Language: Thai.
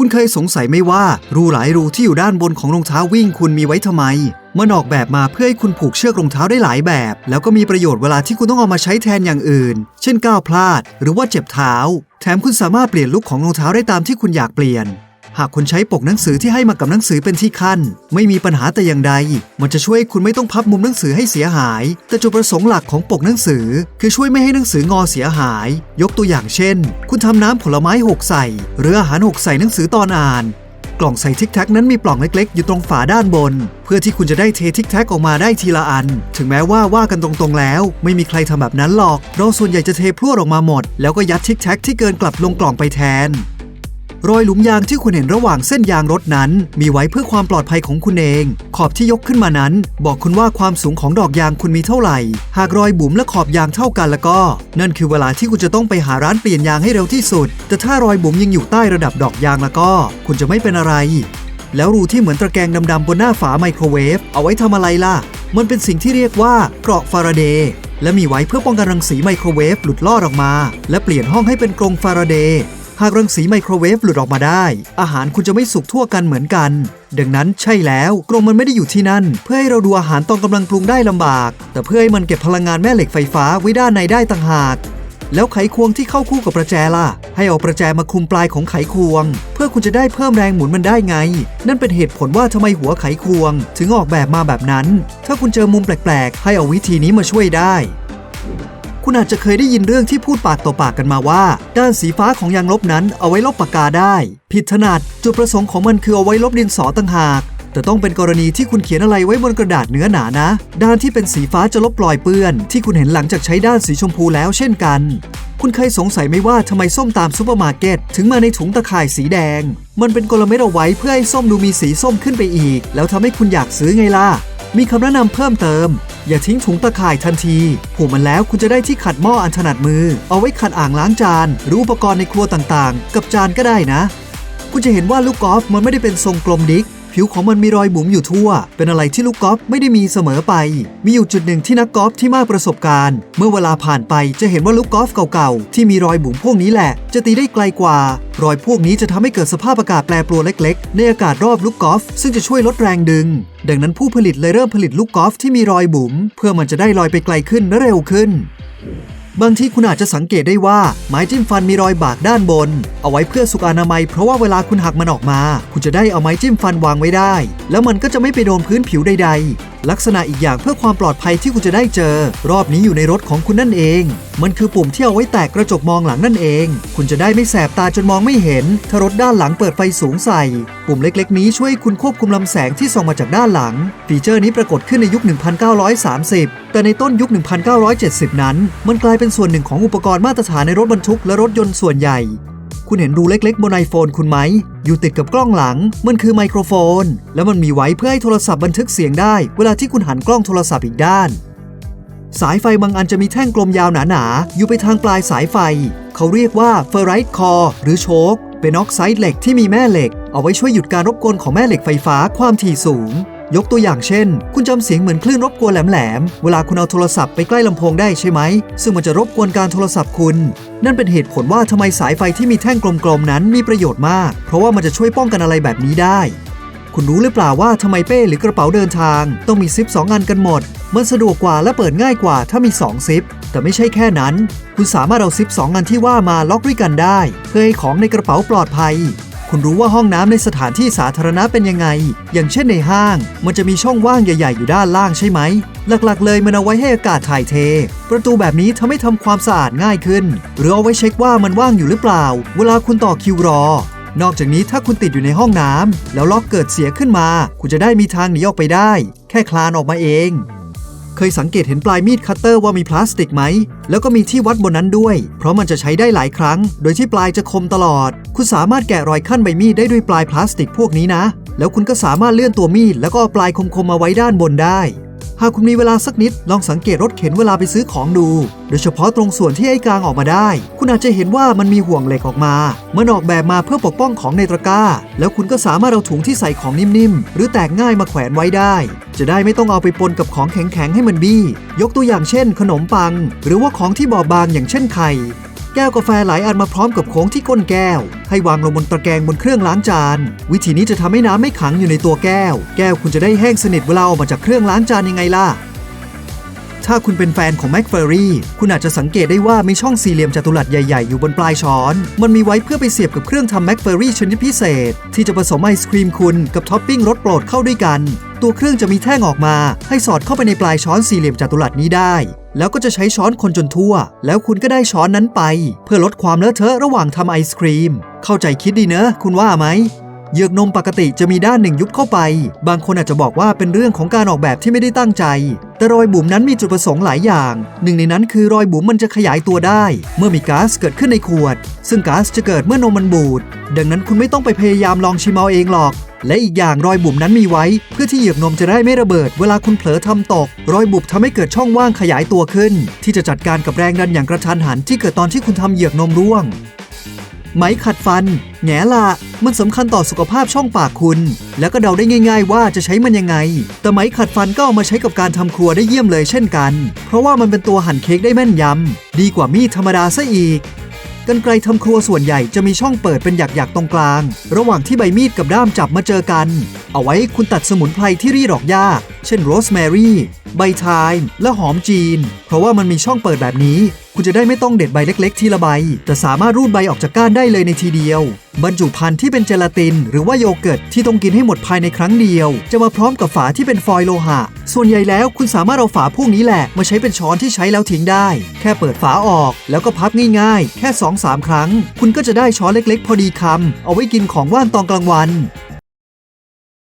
คุณเคยสงสัยไหมว่า รูหลายรูที่อยู่ด้านบนของรองเท้าวิ่งคุณมีไว้ทำไม มันออกแบบมาเพื่อให้คุณผูกเชือกรองเท้าได้หลายแบบ แล้วก็มีประโยชน์เวลาที่คุณต้องเอามาใช้แทนอย่างอื่น เช่นก้าวพลาด หรือว่าเจ็บเท้า แถมคุณสามารถเปลี่ยนลุคของรองเท้าได้ตามที่คุณอยากเปลี่ยน หากคุณใช้ปกหนังสือที่ให้มากับหนังสือเป็นที่ขั้น ไม่มีปัญหาแต่อย่างใด มันจะช่วยให้คุณไม่ต้องพับมุมหนังสือให้เสียหาย แต่จุดประสงค์หลักของปกหนังสือ คือช่วยไม่ให้หนังสืองอเสียหาย ยกตัวอย่างเช่น คุณทำน้ำผลไม้หกใส่ หรืออาหารหกใส่หนังสือตอนอ่าน กล่องใส่ทิกแท็กนั้นมีปล่องเล็กๆ อยู่ตรงฝาด้านบน เพื่อที่คุณจะได้เททิกแท็กออกมาได้ทีละอัน ถึงแม้ว่าว่ากันตรงๆแล้ว ไม่มีใครทำแบบนั้นหรอก เราส่วนใหญ่จะเทพรวดออกมาหมด แล้วก็ยัดทิกแท็กที่เกินกลับลงกล่องไปแทน รอยหลุมยางที่คุณเห็นระหว่างเส้นยางรถนั้น มีไว้เพื่อความปลอดภัยของคุณเอง ขอบที่ยกขึ้นมานั้น บอกคุณว่าความสูงของดอกยางคุณมีเท่าไหร่ หากรอยบุ๋มและขอบยางเท่ากันแล้วก็ นั่นคือเวลาที่คุณจะต้องไปหาร้านเปลี่ยนยางให้เร็วที่สุด แต่ถ้ารอยบุ๋มยังอยู่ใต้ระดับดอกยางแล้วก็ คุณจะไม่เป็นอะไร แล้วรูที่เหมือนตะแกรงดำๆบนหน้าฝาไมโครเวฟเอาไว้ทำอะไรล่ะ มันเป็นสิ่งที่เรียกว่าเกราะฟาราเดย์และมีไว้เพื่อป้องกันรังสีไมโครเวฟหลุดลอดออกมา และเปลี่ยนห้องให้เป็นกรงฟาราเดย์ หากรังสีไมโครเวฟหลุดออกมาได้ อาหารคุณจะไม่สุกทั่วกันเหมือนกัน ดังนั้นใช่แล้วกรงมันไม่ได้อยู่ที่นั่น เพื่อให้เราดูอาหารตอนกำลังปรุงได้ลำบาก แต่เพื่อให้มันเก็บพลังงานแม่เหล็กไฟฟ้าไว้ด้านในได้ต่างหากแล้วไขควงที่เข้าคู่กับประแจล่ะ ให้เอาประแจมาคลุมปลายของไขควง เพื่อคุณจะได้เพิ่มแรงหมุนมันได้ไง นั่นเป็นเหตุผลว่าทำไมหัวไขควง ถึงออกแบบมาแบบนั้น ถ้าคุณเจอมุมแปลกๆ ให้เอาวิธีนี้มาช่วยได้ คุณอาจจะเคยได้ยินเรื่องที่พูดปากต่อปากกันมาว่า ด้านสีฟ้าของยางลบนั้นเอาไว้ลบปากกาได้ ผิดถนัดจุดประสงค์ของมันคือเอาไว้ลบดินสอต่างหากแต่ต้องเป็นกรณีที่คุณเขียนอะไรไว้บนกระดาษเนื้อหนานะ ด้านที่เป็นสีฟ้าจะลบรอยเปื้อน ที่คุณเห็นหลังจากใช้ด้านสีชมพูแล้วเช่นกัน คุณเคยสงสัยไหมว่าทำไมส้มตามซูเปอร์มาร์เก็ตถึงมาในถุงตะข่ายสีแดง มันเป็นกลเม็ดเอาไว้เพื่อให้ส้มดูมีสีส้มขึ้นไปอีก แล้วทำให้คุณอยากซื้อไงล่ะ มีคำแนะนำเพิ่มเติม อย่าทิ้งถุงตะข่ายทันทีผูกมันแล้วคุณจะได้ที่ขัดหม้ออันถนัดมือ เอาไว้ขัดอ่างล้างจาน หรืออุปกรณ์ในครัวต่างๆ กับจานก็ได้นะ คุณจะเห็นว่าลูกกอล์ฟมันไม่ได้เป็นทรงกลมดิก ผิวของมันมีรอยบุ๋มอยู่ทั่ว เป็นอะไรที่ลูกกอล์ฟไม่ได้มีเสมอไป มีอยู่จุดหนึ่งที่นักกอล์ฟที่มากประสบการณ์ เมื่อเวลาผ่านไปจะเห็นว่าลูกกอล์ฟเก่าๆ ที่มีรอยบุ๋มพวกนี้แหละ จะตีได้ไกลกว่า รอยพวกนี้จะทำให้เกิดสภาพอากาศแปรปรวนเล็กๆ ในอากาศรอบลูกกอล์ฟซึ่งจะช่วยลดแรงดึง ดังนั้นผู้ผลิตเลยเริ่มผลิตลูกกอล์ฟที่มีรอยบุ๋มเพื่อมันจะได้ลอยไปไกลขึ้นและเร็วขึ้น บางทีคุณอาจจะสังเกตได้ว่าไม้จิ้มฟันมีรอยบากด้านบน เอาไว้เพื่อสุขอนามัยเพราะว่าเวลาคุณหักมันออกมา คุณจะได้เอาไม้จิ้มฟันวางไว้ได้ แล้วมันก็จะไม่ไปโดนพื้นผิวใดๆ ลักษณะอีกอย่างเพื่อความปลอดภัยที่คุณจะได้เจอ รอบนี้อยู่ในรถของคุณนั่นเอง มันคือปุ่มที่เอาไว้แตกกระจกมองหลังนั่นเอง คุณจะได้ไม่แสบตาจนมองไม่เห็น ถ้ารถด้านหลังเปิดไฟสูงใส่ ปุ่มเล็กๆ นี้ช่วยคุณควบคุมลำแสงที่ส่องมาจากด้านหลัง ฟีเจอร์นี้ปรากฏขึ้นในยุค 1930 แต่ในต้นยุค 1970 นั้น มันกลายเป็นส่วนหนึ่งของอุปกรณ์มาตรฐานในรถบรรทุกและรถยนต์ส่วนใหญ่ คุณเห็นรูเล็กๆ บนไอโฟนคุณไหม อยู่ติดกับกล้องหลัง มันคือไมโครโฟน แล้วมันมีไว้เพื่อให้โทรศัพท์บันทึกเสียงได้ เวลาที่คุณหันกล้องโทรศัพท์อีกด้าน สายไฟบางอันจะมีแท่งกลมยาวหนาๆ อยู่ไปทางปลายสายไฟ เขาเรียกว่าเฟอร์ไรท์คอร์หรือโชคเป็นออกไซด์เหล็กที่มีแม่เหล็ก เอาไว้ช่วยหยุดการรบกวนของแม่เหล็กไฟฟ้าความถี่สูง ยกตัวอย่างเช่น คุณจำเสียงเหมือนคลื่นรบกวนแหลมๆ เวลาคุณเอาโทรศัพท์ไปใกล้ลำโพงได้ใช่ไหม ซึ่งมันจะรบกวนการโทรศัพท์คุณ นั่นเป็นเหตุผลว่าทำไมสายไฟที่มีแท่งกลมๆนั้นมีประโยชน์มาก เพราะว่ามันจะช่วยป้องกันอะไรแบบนี้ได้ คุณรู้หรือเปล่าว่าทำไมเป้หรือกระเป๋าเดินทาง ต้องมีซิป 2 อันกันหมด มันสะดวกกว่าและเปิดง่ายกว่าถ้ามี 2 ซิป แต่ไม่ใช่แค่นั้น คุณสามารถเอาซิป 2 อันที่ว่ามาล็อกด้วยกันได้ เพื่อให้ของในกระเป๋าปลอดภัย คุณรู้ว่าห้องน้ำในสถานที่สาธารณะเป็นยังไง อย่างเช่นในห้าง มันจะมีช่องว่างใหญ่ ๆ อยู่ด้านล่างใช่ไหม หลักๆ เลยมันเอาไว้ให้อากาศถ่ายเท ประตูแบบนี้ทำให้ทำความสะอาดง่ายขึ้น หรือเอาไว้เช็คว่ามันว่างอยู่หรือเปล่า เวลาคุณต่อคิวรอ นอกจากนี้ถ้าคุณติดอยู่ในห้องน้ำแล้วล็อกเกิดเสียขึ้นมา คุณจะได้มีทางหนีออกไปได้ แค่คลานออกมาเอง เคยสังเกตเห็นปลายมีดคัตเตอร์ว่ามีพลาสติกไหม แล้วก็มีที่วัดบนนั้นด้วย เพราะมันจะใช้ได้หลายครั้ง โดยที่ปลายจะคมตลอด คุณสามารถแกะรอยขั้นใบมีดได้ด้วยปลายพลาสติกพวกนี้นะ แล้วคุณก็สามารถเลื่อนตัวมีดแล้วก็เอาปลายคมๆมาไว้ด้านบนได้ หากคุณมีเวลาสักนิด ลองสังเกตรถเข็นเวลาไปซื้อของดู โดยเฉพาะตรงส่วนที่ไอ้กลางออกมาได้ คุณอาจจะเห็นว่ามันมีห่วงเหล็กออกมา มันออกแบบมาเพื่อปกป้องของในตะกร้า แล้วคุณก็สามารถเอาถุงที่ใส่ของนิ่มๆ หรือแตกง่ายมาแขวนไว้ได้ จะได้ไม่ต้องเอาไปปนกับของแข็งๆให้มันบี้ ยกตัวอย่างเช่น ขนมปัง หรือว่าของที่บอบบางอย่างเช่นไข่ ก้วกาแฟหลายอันมาพร้อมกับโค้งที่ก้นแก้ว ให้วางลงบนตะแกรงบนเครื่องล้างจาน วิธีนี้จะทำให้น้ำไม่ขังอยู่ในตัวแก้ว แก้วคุณจะได้แห้งสนิทเวลาออกมาจากเครื่องล้างจานยังไงล่ะ ถ้าคุณเป็นแฟนของ m c f u r r y คุณอาจจะสังเกตได้ว่ามีช่องสี่เหลี่ยมจัตุรัสใหญ่ๆ อยู่บนปลายช้อน มันมีไว้เพื่อไปเสียบกับเครื่องทำ m c f u r r y ชนิดพิเศษ ที่จะผสมไอศครีมคุณกับท็อปปิ้งรสโปรดเข้าด้วยกัน ตัวเครื่องจะมีแท่งออกมา ให้สอดเข้าไปในปลายช้อนสี่เหลี่ยมจัตุรัสนี้ได้ แล้วก็จะใช้ช้อนคนจนทั่ว แล้วคุณก็ได้ช้อนนั้นไป เพื่อลดความเลอะเทอะระหว่างทำไอศครีม เข้าใจคิดดีเนอะ คุณว่าไหมเหยือกนมปกติจะมีด้านหนึ่งยุบเข้าไป บางคนอาจจะบอกว่าเป็นเรื่องของการออกแบบที่ไม่ได้ตั้งใจ แต่รอยบุ๋มนั้นมีจุดประสงค์หลายอย่าง หนึ่งในนั้นคือรอยบุ๋มมันจะขยายตัวได้ เมื่อมีก๊าซเกิดขึ้นในขวด ซึ่งก๊าซจะเกิดเมื่อนมมันบูด ดังนั้นคุณไม่ต้องไปพยายามลองชิมเอาเองหรอก และอีกอย่างรอยบุ๋มนั้นมีไว้ เพื่อที่เหยือกนมจะได้ไม่ระเบิด เวลาคุณเผลอทำตก รอยบุบทำให้เกิดช่องว่างขยายตัวขึ้น ที่จะจัดการกับแรงดันอย่างกระทันหันที่เกิดตอนที่คุณทำเหยือกนมร่วง ไหมขัดฟัน แง่ละมันสำคัญต่อสุขภาพช่องปากคุณ แล้วก็เดาได้ง่าย ๆ ว่าจะใช้มันยังไง แต่ไหมขัดฟันก็เอามาใช้กับการทำครัวได้เยี่ยมเลยเช่นกัน เพราะว่ามันเป็นตัวหั่นเค้กได้แม่นยำดีกว่ามีดธรรมดาซะอีก กันไกรทำครัวส่วนใหญ่จะมีช่องเปิดเป็นหยักๆตรงกลาง ระหว่างที่ใบมีดกับด้ามจับมาเจอกัน เอาไว้คุณตัดสมุนไพรที่รีดออกยาก เช่นโรสแมรี่ ใบไทม์และหอมจีน เพราะว่ามันมีช่องเปิดแบบนี้ คุณจะได้ไม่ต้องเด็ดใบเล็ก ๆ ทีละใบ แต่สามารถรูดใบออกจากก้านได้เลยในทีเดียว บรรจุภัณฑ์ที่เป็นเจลาติน หรือว่าโยเกิร์ตที่ต้องกินให้หมดภายในครั้งเดียว จะมาพร้อมกับฝาที่เป็นฟอยล์โลหะ ส่วนใหญ่แล้วคุณสามารถเอาฝาพวกนี้แหละมาใช้เป็นช้อนที่ใช้แล้วทิ้งได้ แค่เปิดฝาออก แล้วก็พับง่ายๆ แค่ 2-3 ครั้ง คุณก็จะได้ช้อนเล็กๆ พอดีคำเอาไว้กินของว่างตอนกลางวัน